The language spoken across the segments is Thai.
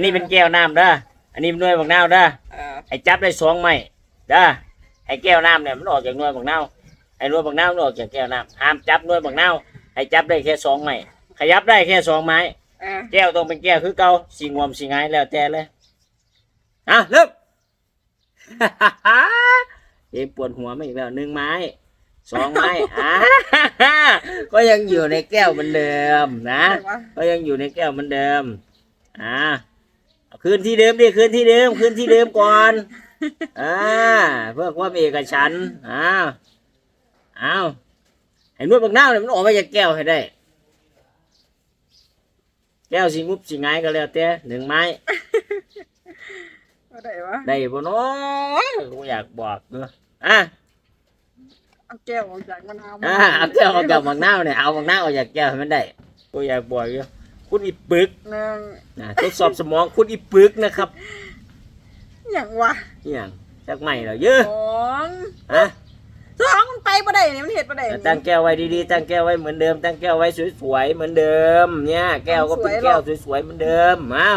นนี้เป็นแก้วน้ำเด้ออันนี้เป็นหน่วยบักนาวเด้อเออไอ้จับได้สองไม้เด้อไอ้แก้วน้ำเนี่ยมันออกจากหน่วยบักนาวไอ้หน่วยบักนาวมันออกจากแก้วน้ำห้ามจับหน่วยบักนาวให้จับได้แค่สองไม้ขยับได้แค่สองไม้ เออแก้วต้องเป็นแก้วคือเก่าสีงวมสีงายแล้วแต่เลยอะเริ่ม เอ็มปวดหัวมาอีกแล้วหนึ่งไม้สองไม้อ่าก็ยังอยู่ในแก้วเหมือนเดิมนะอะไรวะก็ยังอยู่ในแก้วเหมือนเดิม อ่าเอา คืนที่เดิมดิคืนที่เดิมคืนที่เดิมก่อนอ่าเพื่อความเอกฉันท์อ้าวอ้าวให้นวดบักน้าวเนี่ยมันออกมาจากแก้วให้ได้ แก้วสิงุบสิงายก็แล้วแต่หนึ่งไม้ อะไรวะได้บ่เนาะกูอยากบอกเนาะอะเอาแก้วออกจากมะนาวอ่าเอาแก้วออกจากบักน้าวเนี่ยเอาบักน้าวออกจากแก้วให้มันได้กูอยากบอกอยู่ คุณอีปึกหนึ่งนะทดสอบสมองคุณอีปึกนะครับอย่างวะอหย่างจากใหม่เหรอเยอะสองฮะสองมันไปบ่ได้เนี่ยมันเห็ดบ่ได้ตั้งแก้วไว้ดีๆตั้งแก้วไว้เหมือนเดิมตั้งแก้วไว้สวยๆเหมือนเดิม เนี่ย แก้วก็เป็นแก้วสวยๆเหมือนเดิมมา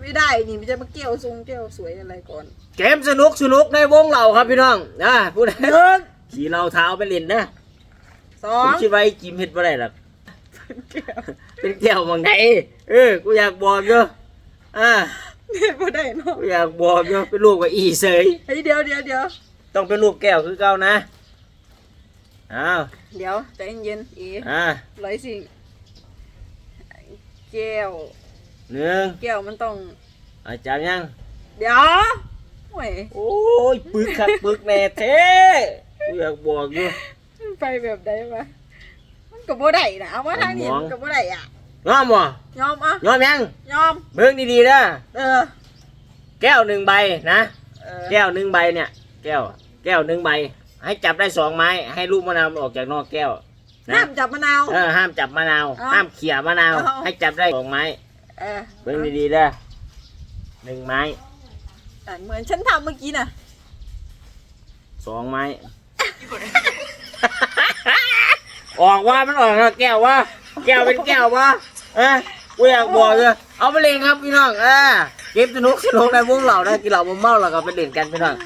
ไม่ได้นี่มันจะมาแก้วทรงแก้วสวยอะไรก่อนเกมสนุกสนุกในวงเราครับพี่น้องนะพูดหนึ่งขี่เราเท้าไปเล่นนะสอผมง คิดไว้จิมเห็ดบ่ได้หรอก เป็นแก้วบางไหนเออ กูอยากบอกอยู่อ่าเห็ดบ่ได้เนาะกูอยากบอกอยู่เป็นลูกกับอีเสยเฮ้ยเดี๋ยวเดี๋ยวเดี๋ยวต้องเป็นลูกแก้วคือเก่านะอ้าวเดี๋ยวใจเย็นๆอีอ่าร้อยสิแก้วหนึ่งแก้วมันต้องอาจารย์ยัง เดี๋ยวโอ้ยโอ้ยปึกคักปึกแน่เท่กูอยากบอกอยู่มันไปแบบใดวะมัน ก็บ่ได้นะเอามาทางนี้มองมันก็บ่ได้อะยอมบ่ยอมอะยอมยังยอมเบิ่งดีๆนะเออ แก้วหนึ่งใบนะเออแก้วหนึ่งใบเนี่ย แก้ว แก้วหนึ่งใบ ให้จับได้สองไม้ ให้ลูกมะนาวมันออกจากนอกแก้วนะห้ามจับมะนาว เออห้ามจับมะนาว เอาห้ามเขี่ยมะนาว เอา ให้จับได้สองไม้ เออเบิ่งดีๆนะหนึ่งไม้อะเหมือนฉันทำเมื่อกี้น่ะสองไม้ ออกว่ามันออกแล้วแก้วว่า แก้วเป็นแก้วว่าเอ้ยกูอยากบอกเลยเอาไปเล่นครับพี่น้องเออเก็บสนุกสนุกในวงเรานะกินเหล้าบ่เมาแล้วก็ไปเล่นกันพี่น้อง